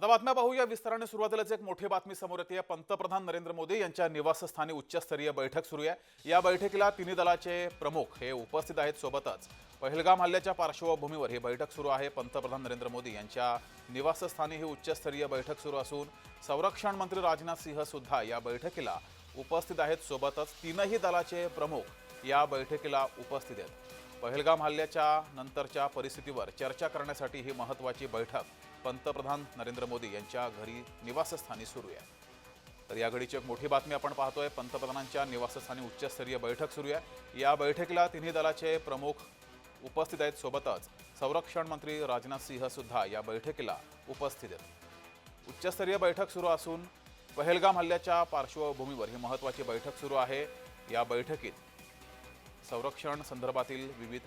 आता बातम्या पाहूया. विस्ताराने सुरुवातीलाच एक मोठी बातमी समोर येते. पंतप्रधान नरेंद्र मोदी यांच्या निवासस्थानी उच्चस्तरीय बैठक सुरू आहे. या बैठकीला तिन्ही दलाचे प्रमुख हे उपस्थित आहेत सोबतच. पहलगाम हल्ल्याच्या पार्श्वभूमीवर ही बैठक सुरू आहे. पंतप्रधान नरेंद्र मोदी यांच्या निवासस्थानी ही उच्चस्तरीय बैठक सुरू असून संरक्षण मंत्री राजनाथ सिंह सुद्धा या बैठकीला उपस्थित आहेत. सोबतच तीनही दलाचे प्रमुख या बैठकीला उपस्थित आहेत. पहलगाम हल्ल्याच्या नंतरच्या परिस्थितीवर चर्चा करण्यासाठी ही महत्त्वाची बैठक पंतप्रधान नरेंद्र मोदी यांच्या घरी निवासस्थानी सुरू आहे. तर या घडीची एक मोठी बातमी आपण पाहतोय. पंतप्रधानांच्या निवासस्थानी उच्चस्तरीय बैठक सुरू आहे. या बैठकीला तिन्ही दलाचे प्रमुख उपस्थित आहेत. सोबतच संरक्षण मंत्री राजनाथ सिंह सुद्धा या बैठकीला उपस्थित आहेत. उच्चस्तरीय बैठक सुरू असून पहलगाम हल्ल्याच्या पार्श्वभूमीवर ही महत्त्वाची बैठक सुरू आहे. या बैठकीत संरक्षण संदर्भातील विविध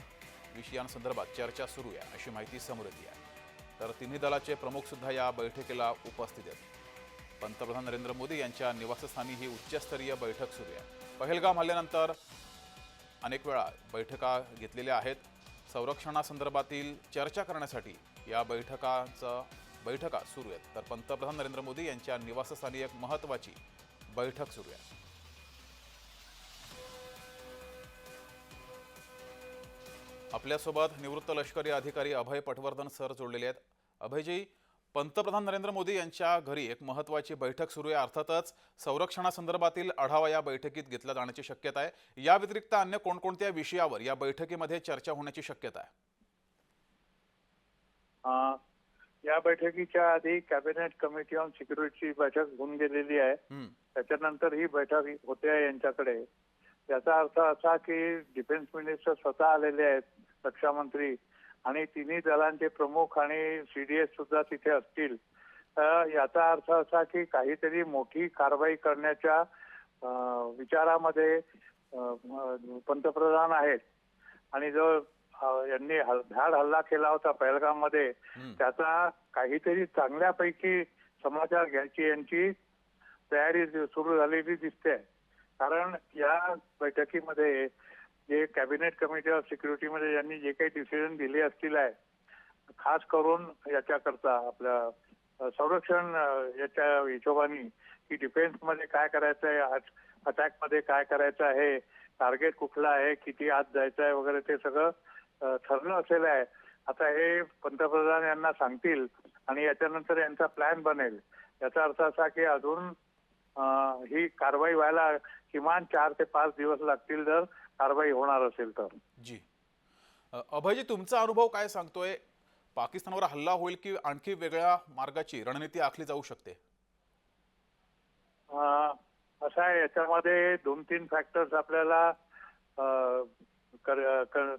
विषयांसंदर्भात चर्चा सुरू आहे अशी माहिती समोर येते आहे. तर तिन्ही दलाचे प्रमुख सुद्धा या बैठकीला उपस्थित आहेत. पंतप्रधान नरेंद्र मोदी यांच्या निवासस्थानी ही उच्चस्तरीय बैठक सुरू आहे. पहलगाम हल्ल्यानंतर अनेक वेळा बैठका घेतलेल्या आहेत. संरक्षणासंदर्भातील चर्चा करण्यासाठी या बैठकाचं बैठका सुरू आहेत. तर पंतप्रधान नरेंद्र मोदी यांच्या निवासस्थानी एक महत्त्वाची बैठक सुरू आहे. आपल्यासोबत निवृत्त लष्करी अधिकारी अभय पटवर्धन सर जोडलेले आहेत. अभयजी पंतप्रधान नरेंद्र मोदी यांच्या घरी एक महत्त्वाची बैठक सुरू आहे. अर्थातच संरक्षणासंदर्भातील आढावा या बैठकीत घेतला जाण्याची शक्यता आहे. या व्यतिरिक्त अन्य कोणकोणत्या विषयावर या बैठकीमध्ये चर्चा होण्याची शक्यता आहे? या बैठकीच्या आधी कॅबिनेट कमिटी ऑन सिक्युरिटीची बैठक होऊन गेलेली आहे. त्याच्यानंतर ही बैठक होते यांच्याकडे. याचा अर्थ असा की डिफेन्स मिनिस्टर स्वतः आलेले आहेत. रक्षा मंत्री आणि तिन्ही दलांचे प्रमुख आणि सीडीएस सुद्धा तिथे असतील. तर याचा अर्थ असा की काहीतरी मोठी कारवाई करण्याच्या विचारामध्ये पंतप्रधान आहेत. आणि जो यांनी भ्याड हल्ला केला होता पहलगाममध्ये. त्याचा काहीतरी चांगल्यापैकी समाचार घ्यायची यांची तयारी सुरू झालेली दिसते. कारण या बैठकीमध्ये जे कॅबिनेट कमिटी ऑफ सिक्युरिटीमध्ये ज्यांनी जे काही डिसिजन दिले असतील आहे खास करून याच्याकरता आपल्या संरक्षण याच्या हिशोबाने की डिफेन्समध्ये काय करायचं आहे अटॅकमध्ये काय करायचं आहे टार्गेट कुठला आहे किती आत जायचं आहे वगैरे ते सगळं ठरलं असेल आहे. आता हे पंतप्रधान यांना सांगतील आणि याच्यानंतर यांचा प्लॅन बनेल. याचा अर्थ असा की अजून ही कारवाई व्हायला किमान चार ते पाच दिवस लागतील जर कारवाई होणार असेल तर. जी. अभयजी तुमचा अनुभव काय सांगतोय? पाकिस्तानवर हल्ला होईल की आणखी वेगळ्या मार्गाची रणनीती आखली जाऊ शकते? असं आहे याच्यामध्ये दोन तीन फॅक्टर्स आपल्याला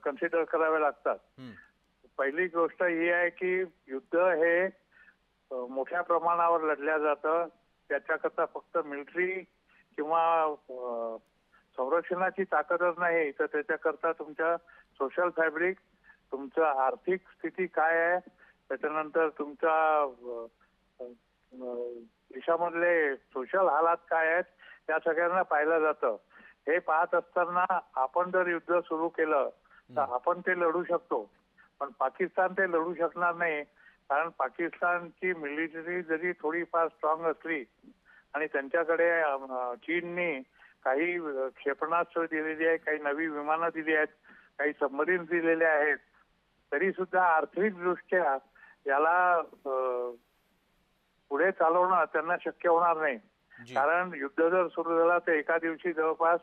कन्सिडर करावे लागतात. पहिली गोष्ट ही आहे की युद्ध हे मोठ्या प्रमाणावर लढल्या जातं. त्याच्याकरता फक्त मिलिटरी किंवा संरक्षणाची ताकदच नाही तर त्याच्याकरता तुमच्या सोशल फॅब्रिक तुमचं आर्थिक स्थिती काय आहे त्याच्यानंतर तुमच्या देशामधले सोशल हालात काय आहेत या सगळ्यांना पाहिलं जातं. हे पाहत असताना आपण जर युद्ध सुरू केलं तर आपण ते लढू शकतो. पण पाकिस्तान ते लढू शकणार नाही कारण पाकिस्तानची मिलिटरी जरी थोडीफार स्ट्रॉंग असली आणि त्यांच्याकडे चीननी काही क्षेपणास्त्र दिलेली आहे काही नवी विमानं दिली आहेत काही सबमरीन दिलेले आहेत. तरी सुद्धा आर्थिक दृष्ट्या याला पुढे चालवणं त्यांना शक्य होणार नाही. कारण युद्ध जर सुरू झाला तर एका दिवशी जवळपास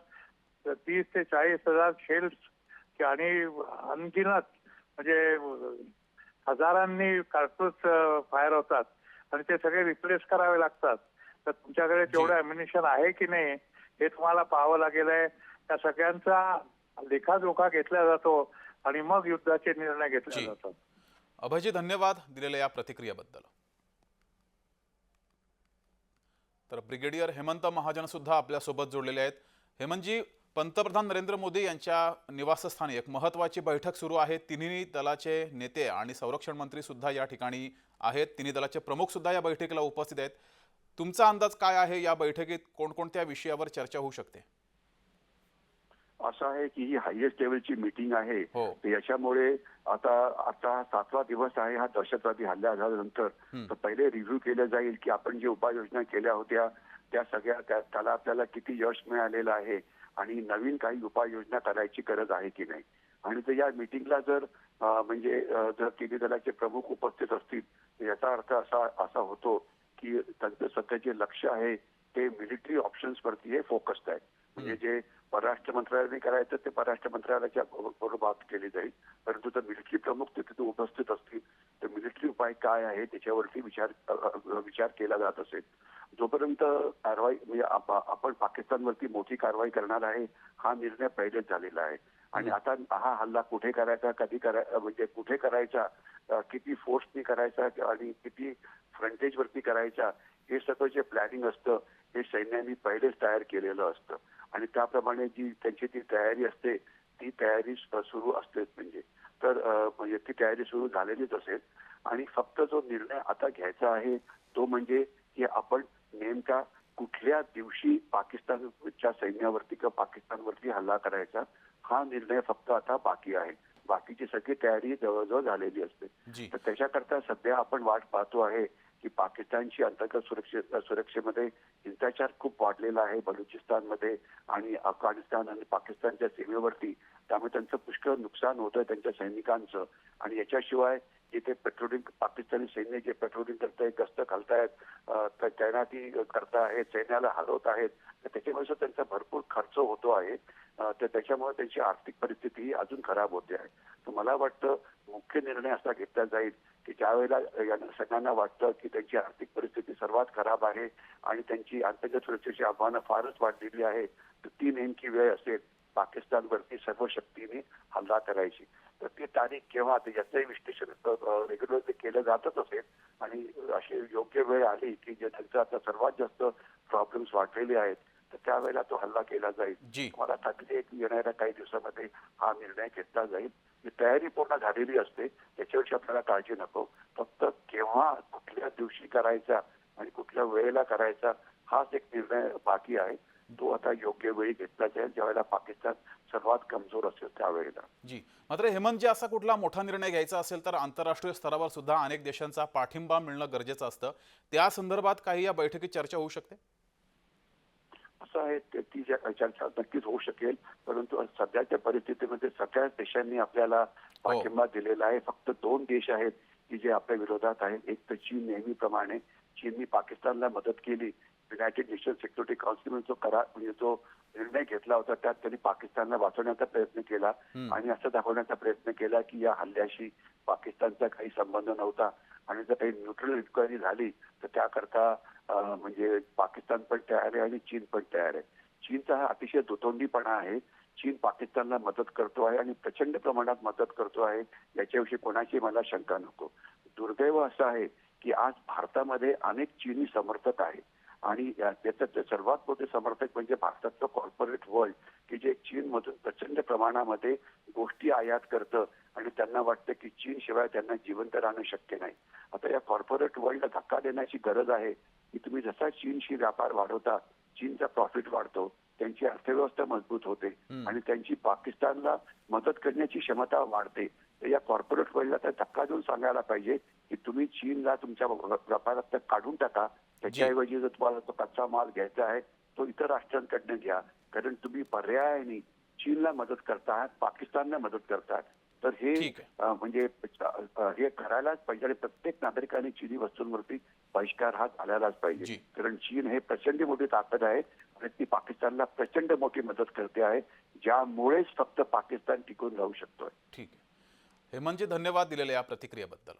तीस ते चाळीस हजार शेल्स आणि अनगिनत म्हणजे हजारांनी कार्टूस फायर होतात. आणि ते सगळे रिप्लेस करावे लागतात. तर तुमच्याकडे तेवढं अम्युनिशन आहे की नाही? हे तुम्हाला पाहावं लागेल आहे. त्या सगळ्यांचा लेखाजोखा घेतला जातो आणि मग युद्धाचे निर्णय घेतले. जातात. अभयजी धन्यवाद दिलेल्या या प्रतिक्रियेबद्दल. तर ब्रिगेडियर हेमंत महाजन सुद्धा आपल्यासोबत जोडलेले आहेत. हेमंतजी पंतप्रधान नरेंद्र मोदी यांच्या निवासस्थानी एक महत्त्वाची बैठक सुरू आहे. तिन्ही दलाचे नेते आणि संरक्षण मंत्री सुद्धा या ठिकाणी आहेत. तिन्ही दलाचे प्रमुख सुद्धा या बैठकीला उपस्थित आहेत. तुमचा अंदाज काय आहे या बैठकीत? कोणकोणत्या विषयावर चर्चा होऊ शकते? असं आहे की ही हायएस्ट लेवलची मीटिंग आहे. हो. याच्यामुळे आता आता सातवा दिवस आहे हा दहशतवादी हल्ला झाल्यानंतर. तर पहिले रिव्ह्यू केलं जाईल की आपण जे उपाययोजना केल्या होत्या त्या सगळ्या त्या- त्याला आपल्याला किती यश मिळालेलं आहे आणि नवीन काही उपाययोजना करायची गरज आहे की नाही. आणि तर या मिटिंगला जर म्हणजे जर तिन्ही दलाचे प्रमुख उपस्थित असतील तर याचा अर्थ असा असा होतो की त्यांचं सध्याचे लक्ष आहे ते मिलिटरी ऑप्शन्स वरती हे फोकस्ड आहे म्हणजे जे परराष्ट्र मंत्रालयाने करायचं ते परराष्ट्र मंत्रालयाच्या बरोबर केली जाईल. परंतु जर मिलिटरी प्रमुख तिथे उपस्थित असतील तर मिलिटरी उपाय काय आहे त्याच्यावरती विचार विचार केला जात असेल. जोपर्यंत कारवाई म्हणजे आप- आपण पाकिस्तानवरती मोठी कारवाई करणार आहे हा निर्णय पहिलेच झालेला आहे. आणि आता हा हल्ला कुठे करायचा कधी करायचा म्हणजे कुठे करायचा किती फोर्सनी करायचा आणि किती फ्रंटेज वरती करायचा हे सगळं जे प्लॅनिंग असतं हे सैन्याने पहिलेच तयार केलेलं असतं. आणि त्याप्रमाणे जी त्यांची ती तयारी असते ती तयारी सुरू असतेच म्हणजे. तर म्हणजे ती तयारी सुरू झालेलीच असेल. आणि फक्त जो निर्णय आता घ्यायचा आहे तो म्हणजे की आपण नेमका कुठल्या दिवशी पाकिस्तानच्या सैन्यावरती किंवा पाकिस्तानवरती हल्ला करायचा हा निर्णय फक्त आता बाकी आहे. बाकीची सगळी तयारी जवळजवळ झालेली असते. तर त्याच्याकरता सध्या आपण वाट पाहतो आहे की पाकिस्तानची अंतर्गत सुरक्षे सुरक्षेमध्ये हिंसाचार खूप वाढलेला आहे बलुचिस्तानमध्ये आणि अफगाणिस्तान आणि पाकिस्तानच्या सीमेवरती. त्यामुळे त्यांचं पुष्कळ नुकसान होतं त्यांच्या सैनिकांचं आणि याच्याशिवाय जिथे पेट्रोलिंग पाकिस्तानी सैन्य जे पेट्रोलिंग करतायत गस्त घालतायत तैनाती त- आहेत सैन्याला हलवत आहेत तर त्याच्यामुळे सुद्धा त्यांचा भरपूर खर्च होतो आहे. तर त्याच्यामुळे त्यांची आर्थिक परिस्थिती ही अजून खराब होते आहे. तर मला वाटतं मुख्य निर्णय असा घेतला जाईल की ज्यावेळेला यांना सगळ्यांना वाटतं की त्यांची आर्थिक परिस्थिती सर्वात खराब आहे आणि त्यांची अंतर्गत सुरक्षेची आव्हानं फारच वाढलेली आहे तर ती नेमकी वेळ असेल पाकिस्तानवरती सर्व शक्तीने हल्ला करायची. तर ती तारीख केव्हा ते याचंही विश्लेषण रेग्युलर केलं जातच असेल. आणि अशी योग्य वेळ आली की जे त्यांचं आता सर्वात जास्त प्रॉब्लेम्स वाढलेले आहेत तर त्यावेळेला तो हल्ला केला जाईल. मला खात्री आहे की येणाऱ्या काही दिवसामध्ये हा निर्णय घेतला जाईल. ही तयारी पूर्ण झालेली असते त्याच्याविषयी आपल्याला काळजी नको. फक्त केव्हा कुठल्या दिवशी करायचा आणि कुठल्या वेळेला करायचा हाच एक निर्णय बाकी आहे. तो आता योग्य वेळी घेतला जाईल. ज्यावेळेला पाकिस्तान सर्वात कमजोर असेल त्यावेळेला जी. मात्र हेमंतजी असा कुठला मोठा निर्णय घ्यायचा असेल तर आंतरराष्ट्रीय स्तरावर सुद्धा अनेक देशांचा पाठिंबा मिळणं गरजेचं असतं. त्या संदर्भात काही या बैठकीत चर्चा होऊ शकते? असं आहे ते- चर्चा नक्कीच होऊ शकेल. परंतु सध्याच्या परिस्थितीमध्ये सगळ्याच देशांनी आपल्याला पाठिंबा दिलेला आहे. फक्त दोन देश आहेत की जे आपल्या विरोधात आहेत. एक तर चीन नेहमीप्रमाणे. चीननी पाकिस्तानला मदत केली. युनायटेड नेशन सिक्युरिटी काउन्सिल जो करा म्हणजे जो निर्णय घेतला होता त्यात त्यांनी पाकिस्तानला वाचवण्याचा प्रयत्न केला. आणि असं दाखवण्याचा प्रयत्न केला की या हल्ल्याशी पाकिस्तानचा काही संबंध नव्हता. आणि जर काही न्यूट्रल इन्क्वायरी झाली तर त्याकरता म्हणजे पाकिस्तान पण तयार आहे आणि चीन पण तयार आहे. चीनचा हा अतिशय दुतोंडीपणा आहे. चीन पाकिस्तानला मदत करतो आहे आणि प्रचंड प्रमाणात मदत करतो आहे. याच्याविषयी कोणाची मला शंका नको. दुर्दैव असं आहे की आज भारतामध्ये अनेक चीनी समर्थक आहेत. आणि या- त्याचं सर्वात मोठे समर्थक म्हणजे भारतातलं कॉर्पोरेट वर्ल्ड की जे चीनमधून प्रचंड प्रमाणामध्ये गोष्टी आयात करतं आणि त्यांना वाटतं की चीन शिवाय त्यांना जिवंत राहणं शक्य नाही. आता या कॉर्पोरेट वर्ल्डला धक्का देण्याची गरज आहे की तुम्ही जसा चीनशी व्यापार वाढवता चीनचा प्रॉफिट वाढतो त्यांची अर्थव्यवस्था मजबूत होते. आणि त्यांची पाकिस्तानला मदत करण्याची क्षमता वाढते. तर या कॉर्पोरेट वर्ल्डला त्या धक्का देऊन सांगायला पाहिजे की तुम्ही चीनला तुमच्या व्यापारात काढून टाका. त्याच्याऐवजी जर तुम्हाला तो कच्चा माल घ्यायचा आहे तो इतर राष्ट्रांकडनं घ्या. कारण तुम्ही पर्यायाने चीनला मदत करताय पाकिस्तानला मदत करतात तर हे म्हणजे हे करायलाच पाहिजे आणि प्रत्येक नागरिकाने चीनी वस्तूंवरती बहिष्कार हा घालायलाच जी. पाहिजे कारण चीन हे प्रचंड मोठी ताकद आहे आणि ती पाकिस्तानला प्रचंड मोठी मदत करते आहे ज्यामुळेच फक्त पाकिस्तान टिकून राहू शकतोय. ठीक आहे. हेमंतजी धन्यवाद दिलेल्या या प्रतिक्रियेबद्दल.